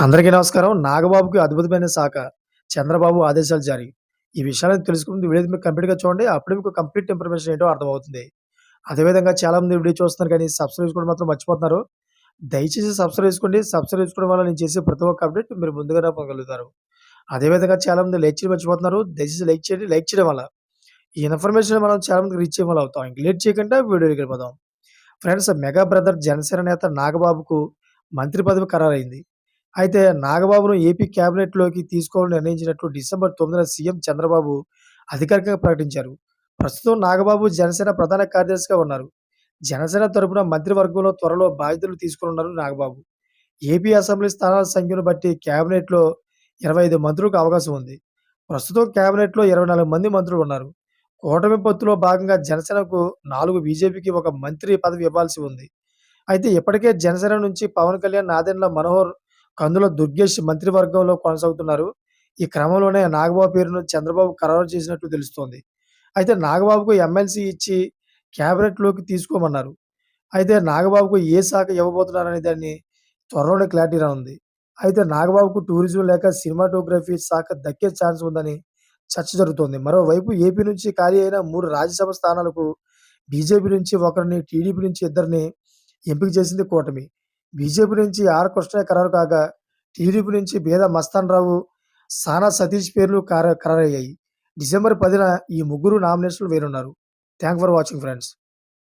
అందరికీ నమస్కారం. నాగబాబుకి అద్భుతమైన శాఖ. చంద్రబాబు ఆదేశాలు జారీ. ఈ విషయాలను తెలుసుకుంటే వీడియో మీరు కంప్లీట్‌గా చూడండి. అప్పుడే మీకు కంప్లీట్ ఇన్ఫర్మేషన్ ఏంటో అర్థమవుతుంది. అదేవిధంగా చాలామంది వీడియో చూస్తున్నారు కానీ సబ్స్క్రైబ్ చేసుకోవడం మాత్రం మర్చిపోతున్నారు. దయచేసి సబ్స్క్రైబ్ చేసుకోండి. సబ్స్క్రైబ్ చేసుకోవడం వల్ల నేను చేసే ప్రతి ఒక్క అప్డేట్ మీరు ముందుగానే పొందగలుగుతారు. అదేవిధంగా చాలామంది లైక్ చేయడం మర్చిపోతున్నారు. దయచేసి లైక్ చేయండి. లైక్ చేయడం వల్ల ఈ ఇన్ఫర్మేషన్ మనం చాలామంది రీచ్ రీచ్ వల్ల అవుతాం. ఇంక లేట్ చేయకుండా వీడియోకి వెళ్ళిపోదాం. ఫ్రెండ్స్ మెగా బ్రదర్ జనసేన నేత నాగబాబుకు మంత్రి పదవి ఖరారైంది. అయితే నాగబాబును ఏపీ క్యాబినెట్‌లోకి తీసుకోవాలని నిర్ణయించినట్లు డిసెంబర్ తొమ్మిదిన సీఎం చంద్రబాబు అధికారికంగా ప్రకటించారు. ప్రస్తుతం నాగబాబు జనసేన ప్రధాన కార్యదర్శిగా ఉన్నారు. జనసేన తరపున మంత్రివర్గంలో త్వరలో బాధ్యతలు తీసుకున్నారు నాగబాబు. ఏపీ అసెంబ్లీ స్థానాల సంఖ్యను బట్టి క్యాబినెట్‌లో 25 మంత్రులకు అవకాశం ఉంది. ప్రస్తుతం క్యాబినెట్‌లో 24 మంది మంత్రులు ఉన్నారు. కూటమి పొత్తులో భాగంగా జనసేనకు నాలుగు బీజేపీకి ఒక మంత్రి పదవి ఇవ్వాల్సి ఉంది. అయితే ఇప్పటికే జనసేన నుంచి పవన్ కళ్యాణ్, నాదెండ్ల మనోహర్, కందుల దుర్గేష్ మంత్రివర్గంలో కొనసాగుతున్నారు. ఈ క్రమంలోనే నాగబాబు పేరును చంద్రబాబు ఖరారు చేసినట్లు తెలుస్తోంది. అయితే నాగబాబుకు ఎమ్మెల్సీ ఇచ్చి క్యాబినెట్‌లోకి తీసుకోమన్నారు. అయితే నాగబాబుకు ఏ శాఖ ఇవ్వబోతున్నారనే దాన్ని త్వరలోనే క్లారిటీ రానుంది. అయితే నాగబాబుకు టూరిజం లేక సినిమాటోగ్రఫీ శాఖ దక్కే ఛాన్స్ ఉందని చర్చ జరుగుతోంది. మరోవైపు ఏపీ నుంచి ఖాళీ అయిన మూడు రాజ్యసభ స్థానాలకు బీజేపీ నుంచి ఒకరిని, టీడీపీ నుంచి ఇద్దరిని ఎంపిక చేసింది కూటమి. బీజేపీ నుంచి ఆర్ కృష్ణయ్య ఖరారు కాగా, టీడీపీ నుంచి బీదా మస్తాన్‌రావు, సానా సతీష్ పేర్లు ఖరారయ్యాయి. డిసెంబర్ 10న ఈ ముగ్గురు నామినేషన్లు వేరున్నారు థ్యాంక్ ఫర్ వాచింగ్ ఫ్రెండ్స్.